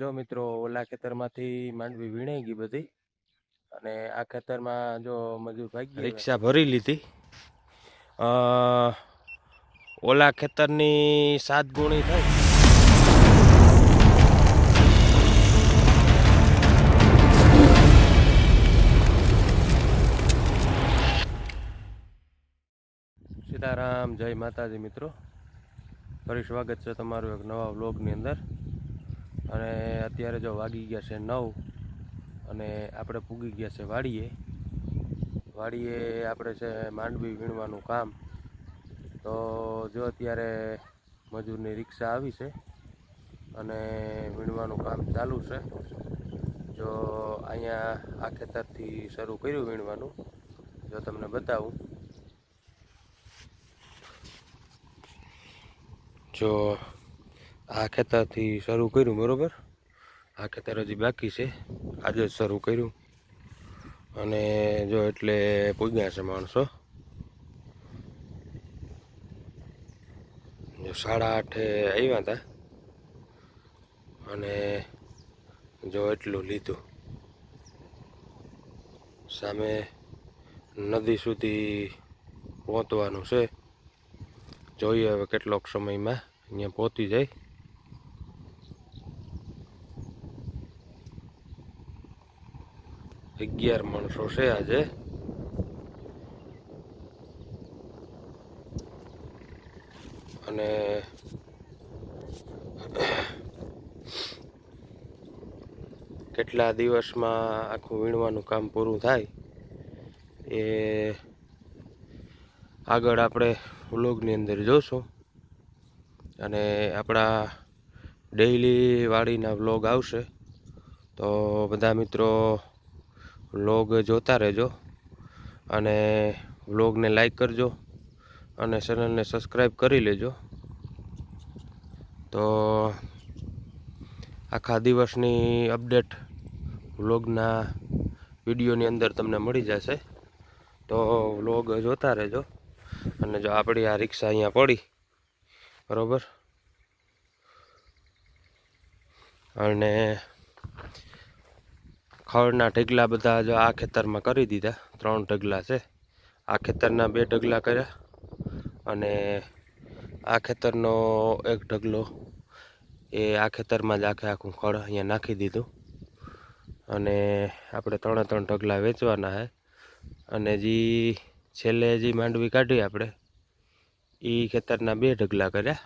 જો મિત્રો, ઓલા ખેતરમાંથી માંડવી વીણાઈ ગઈ બધી અને આ ખેતરમાં જો મજૂર ભાગી રિક્ષા ભરી લીધી. ઓલા ખેતરની સાત ગુણી થઈ. સીતારામ, જય માતાજી મિત્રો. ફરી સ્વાગત છે તમારું એક નવા વ્લોગની અંદર. અને અત્યારે જો વાગી ગયા છે નવ અને આપણે પૂગી ગયા છે વાડીએ. વાડીએ આપણે છે માંડવી વીણવાનું કામ. તો જો અત્યારે મજૂરની રિક્ષા આવી છે અને વીણવાનું કામ ચાલુ છે. જો અહીંયા આ ખેતરથી શરૂ કર્યું વીણવાનું. જો તમને બતાવું. જો આ ખેતરથી શરૂ કર્યું, બરાબર? આ ખેતર હજી બાકી છે. આજે જ શરૂ કર્યું. અને જો એટલે પૂગ્યા છે માણસો. જો સાડા આઠે આવ્યા હતા અને જો એટલું લીધું. સામે નદી સુધી પહોંચવાનું છે. જોઈએ હવે કેટલોક સમયમાં અહીંયા પહોંચી જાય. અગિયાર માણસો છે આજે. અને કેટલા દિવસમાં આખું વીણવાનું કામ પૂરું થાય એ આગળ આપણે વ્લોગની અંદર જોશું. અને આપણા ડેઈલી વાડીના વ્લોગ આવશે. તો બધા મિત્રો વ્લોગ જોતા રહેજો અને વ્લોગને લાઈક કરજો અને ચેનલને સબસ્ક્રાઈબ કરી લેજો. તો આખા દિવસની અપડેટ વ્લોગના વિડીયોની અંદર તમને મળી જશે. તો વ્લોગ જોતા રહેજો અને જો આપણી આ રિક્ષા અહીંયા પડી, બરાબર? અને ખડના ઢગલા બધા જો આ ખેતરમાં કરી દીધા. ત્રણ ઢગલા છે. આ ખેતરના બે ઢગલા કર્યા અને આ ખેતરનો એક ઢગલો એ આ ખેતરમાં જ આખે આખું ખળ અહીંયા નાખી દીધું. અને આપણે ત્રણે ત્રણ ઢગલા વેચવાના છે અને જે છેલ્લે જે માંડવી કાઢી આપણે એ ખેતરના બે ઢગલા કર્યા.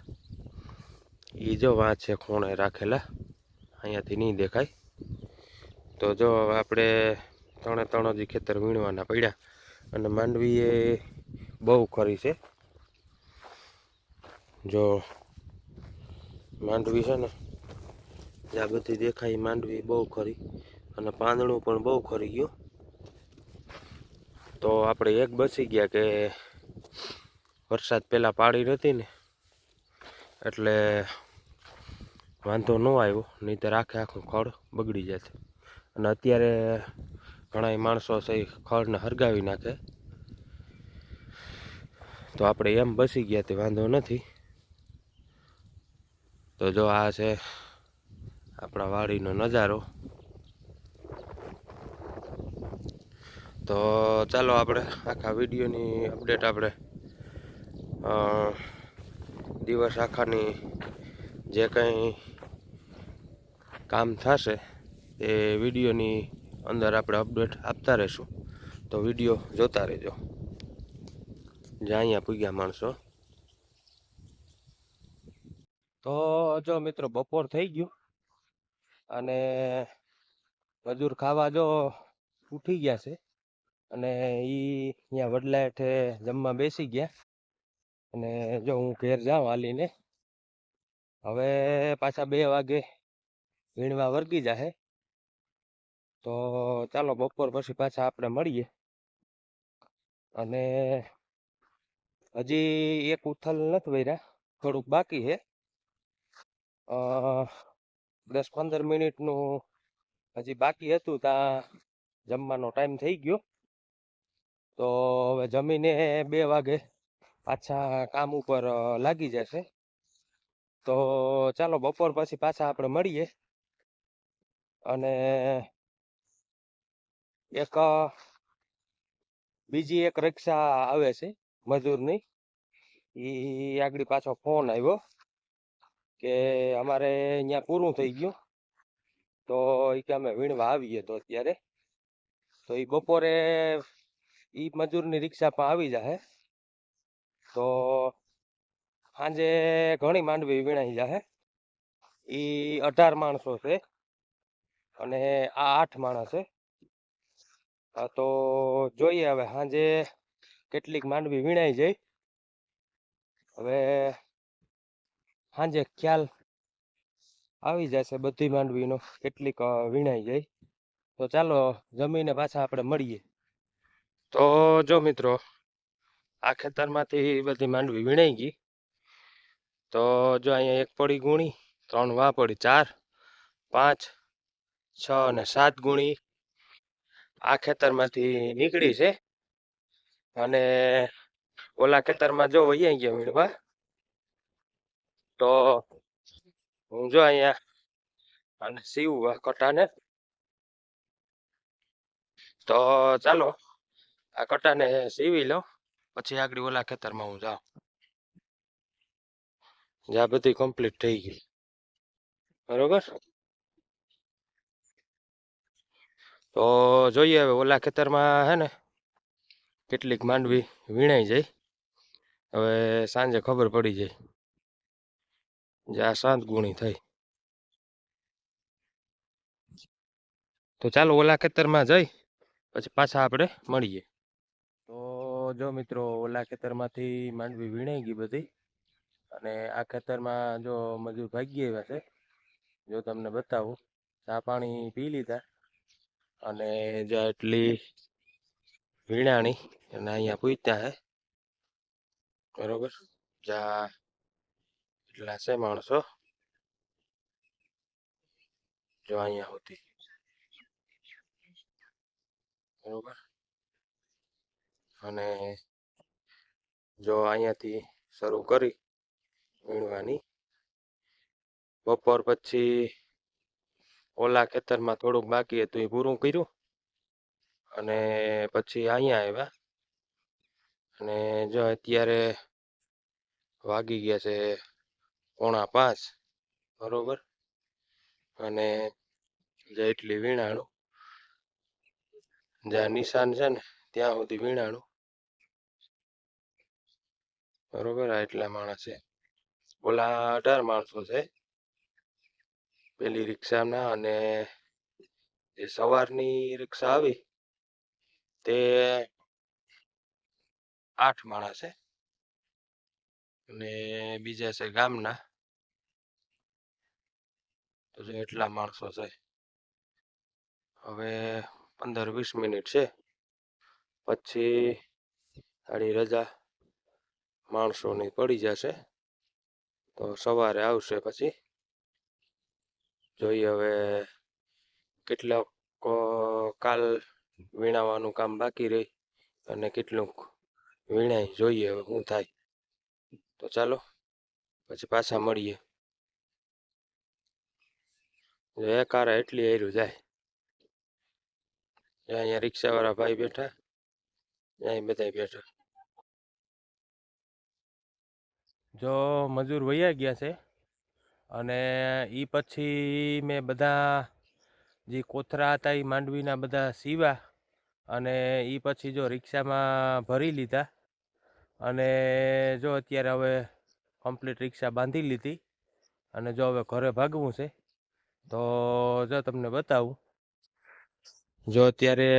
એ જો વાંચે, ખૂણે રાખેલા. અહીંયાથી નહીં દેખાય. તો જો આપણે ત્રણે ત્રણ જ ખેતર વીણવાના પડ્યા અને માંડવી એ બહુ ખરી છે. જો માંડવી છે ને જ્યાં બધી દેખાય માંડવી બહુ ખરી અને પાંદડું પણ બહુ ખરી ગયું. તો આપણે એક બચી ગયા કે વરસાદ પહેલાં પાડી નથી ને, એટલે વાંધો ન આવ્યો નહીં તો આખે આખું ખડ બગડી જશે. અને અત્યારે ઘણા માણસો છે એ ખડને હરગાવી નાખે. તો આપણે એમ બસી ગયા તે વાંધો નથી. તો જો આ છે આપણા વાડીનો નજારો. તો ચાલો આપણે આખા વિડીયોની અપડેટ આપણે દિવસ આખાની જે કંઈ કામ થશે એ વિડીયોની અંદર આપણે અપડેટ આપતા રહીશું. તો વીડિયો જોતા રહેજો. જ્યાં અહીંયા પૂગ્યા માણસો. તો જો મિત્રો બપોર થઈ ગયું. અને મજૂર ખાવા જો ઉઠી ગયા છે. અને ઈ અહીંયા વડલા હેઠે જમવા બેસી ગયા. અને જો હું ઘેર જાઉં હાલીને. હવે પાછા બે વાગે વીણવા વર્ગી જાહે. તો ચાલો બપોર પછી પાછા આપણે મળીએ. અને હજી એક ઉથલ નથી વર્યા થોડુંક બાકી છે. દસ પંદર મિનિટનું હજી બાકી હતું ત્યાં જમવાનો ટાઈમ થઈ ગયો. તો હવે જમીને બે વાગે પાછા કામ ઉપર લાગી જશે. તો ચાલો બપોર પછી પાછા આપણે મળીએ. અને એક બીજી એક રિક્ષા આવે છે, મજૂરની. ઈ આગળ પાછો ફોન આવ્યો કે અમારે અહીંયા પૂરું થઈ ગયું. તો ઈ કે અમે વીણવા આવીએ તો અત્યારે. તો ઈ બપોરે ઈ મજૂરની રિક્ષા પણ આવી જાહે. તો સાંજે ઘણી માંડવી વીણાઈ જાહે. ઈ અઢાર માણસો છે અને આ આઠ માણસ છે. તો જોઈએ હવે સાંજે કેટલીક માંડવી વીણાઈ જાય હવે સાંજે ખ્યાલ આવી જશે બધી માંડવીનો કેટલીક વીણાઈ જાય તો ચાલો, જમીને પાછા આપણે મળીએ. તો જો મિત્રો, આ ખેતરમાંથી બધી માંડવી વીણાઈ ગઈ. તો જો અહીંયા એક પડી ગુણી, ત્રણ વા પડી ચાર, પાંચ, છ અને સાત ગુણી આ ખેતરમાંથી નીકળી છે. અને ઓલા ખેતરમાં જો વૈયા ગયા વીણવા તો હું જો અહીંયા અને સીવું કટાને. તો ચાલો, આ કટાને સીવી લઉં, પછી આગળ ઓલા ખેતરમાં હું જાઉં. જ્યાં બધી કમ્પ્લીટ થઈ ગઈ. બરોબર? તો જોઈએ હવે ઓલા ખેતરમાં હે ને કેટલીક માંડવી વીણાઈ જાય. હવે સાંજે ખબર પડી જાય જે આ સાત ગુણી થઈ તો ચાલો ઓલા ખેતરમાં જઈ, પછી પાછા આપણે મળીએ. તો જો મિત્રો ઓલા ખેતરમાંથી માંડવી વીણાઈ ગઈ બધી, અને આ ખેતરમાં જો મજૂર ભાગી આવ્યા છે, જો તમને બતાવું, ચા પાણી પી લીધા. અને જ્યાં એટલી વીણાણી અને અહીંયા પૂછતા હે. બરોબર? જા, એટલા છે માણસો. જો અહીંયા હોતી બરોબર? અને જો અહીંયાથી શરૂ કરી વીણવાની, બપોર પછી ઓલા ખેતરમાં થોડુંક બાકી હતું એ પૂરું કર્યું અને પછી અહીંયા આવ્યા. અને જો અત્યારે વાગી ગયા છે પોણા પાંચ, બરોબર? અને જે એટલી વીણાણું જ્યાં નિશાન છે ને, ત્યાં સુધી વીણાણું બરોબર? આ એટલા માણસ છે. ઓલા અઢાર માણસો છે. પેલી રિક્ષાના અને જે સવારની રિક્ષા આવી તે આઠ માણસ છે. અને બીજા છે ગામના. તો જો એટલા માણસો છે. હવે પંદર વીસ મિનિટ છે. પછી આડી રજા માણસોની પડી જશે. તો સવારે આવશે પછી જોઈએ હવે કેટલાક કાલ વીણાવાનું કામ બાકી રહી અને કેટલુંક વીણાય, જોઈએ હવે શું થાય. તો ચાલો, પછી પાછા મળીએ. જો એક હારે એટલી હેરું જાય. અહીંયા રિક્ષાવાળા ભાઈ બેઠા અહીં બધા બેઠા. જો મજૂર વૈયા ગયા છે. અને એ પછી મેં બધા જે કોથરા હતા એ માંડવીના બધા સીવા અને એ પછી જો રિક્ષામાં ભરી લીધા. અને જો અત્યારે હવે કમ્પ્લીટ રિક્ષા બાંધી લીધી અને જો હવે ઘરે ભાગવું છે, તો જો તમને બતાવું. જો અત્યારે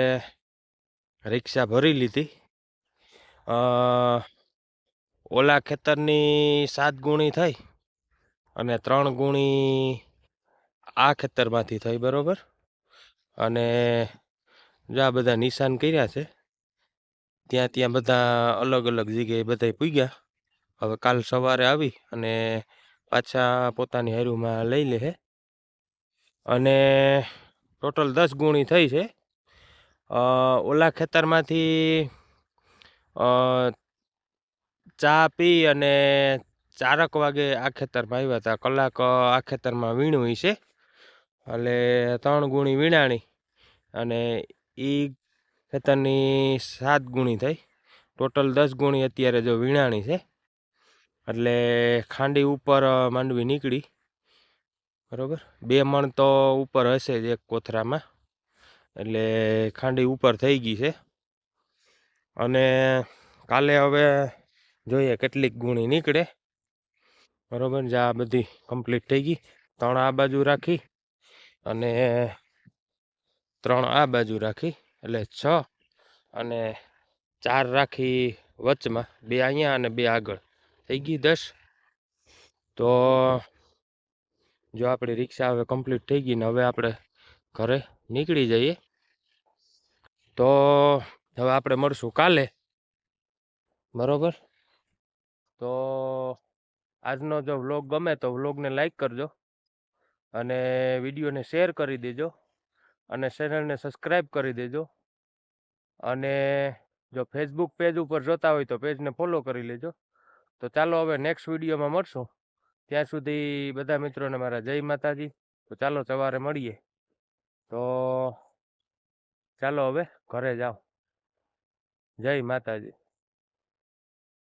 રિક્ષા ભરી લીધી. ઓલા ખેતરની સાત ગુણી થઈ. અને ત્રણ ગુણી આ ખેતરમાંથી થઈ, બરોબર? અને જો આ બધા નિશાન કર્યા છે, ત્યાં ત્યાં બધા અલગ અલગ જગ્યાએ બધા પૂગ્યા. હવે કાલ સવારે આવી અને પાછા પોતાની હેરુમાં લઈ લે અને ટોટલ દસ ગુણી થઈ છે. ઓલા ખેતરમાંથી ચા પી અને ચારક વાગે આ ખેતરમાં આવ્યા હતા કલાક આ ખેતરમાં વીણવી છે. એટલે ત્રણ ગુણી વીણાણી અને એ ખેતરની સાત ગુણી થઈ. ટોટલ દસ ગુણી અત્યારે જો વીણાણી છે. એટલે ખાંડી ઉપર માંડવી નીકળી. બરોબર? બે મણ તો ઉપર હશે જ એક કોથરામાં. એટલે ખાંડી ઉપર થઈ ગઈ છે. અને કાલે હવે જોઈએ કેટલીક ગુણી નીકળે. બરોબર? જે, આ બધી કમ્પ્લીટ થઈ ગઈ. ત્રણ આ બાજુ રાખી અને ત્રણ આ બાજુ રાખી, એટલે છ અને ચાર રાખી વચમાં, બે અહીંયા અને બે આગળ. થઈ ગઈ દસ? તો જો આપણી રિક્ષા હવે કમ્પ્લીટ થઈ ગઈ ને હવે આપણે ઘરે નીકળી જઈએ. તો હવે આપણે મળશું કાલે. બરોબર? તો આજનો જો વ્લોગ ગમે તો વ્લોગને લાઇક કરજો અને વિડીયોને શેર કરી દેજો અને ચેનલને સબસ્ક્રાઈબ કરી દેજો. અને જો ફેસબુક પેજ ઉપર જોતા હોય તો પેજને ફોલો કરી લેજો. તો ચાલો હવે નેક્સ્ટ વિડીયોમાં મળશું. ત્યાં સુધી બધા મિત્રોને મારા જય માતાજી. તો ચાલો સવારે મળીએ. તો ચાલો હવે ઘરે જાઓ. જય માતાજી.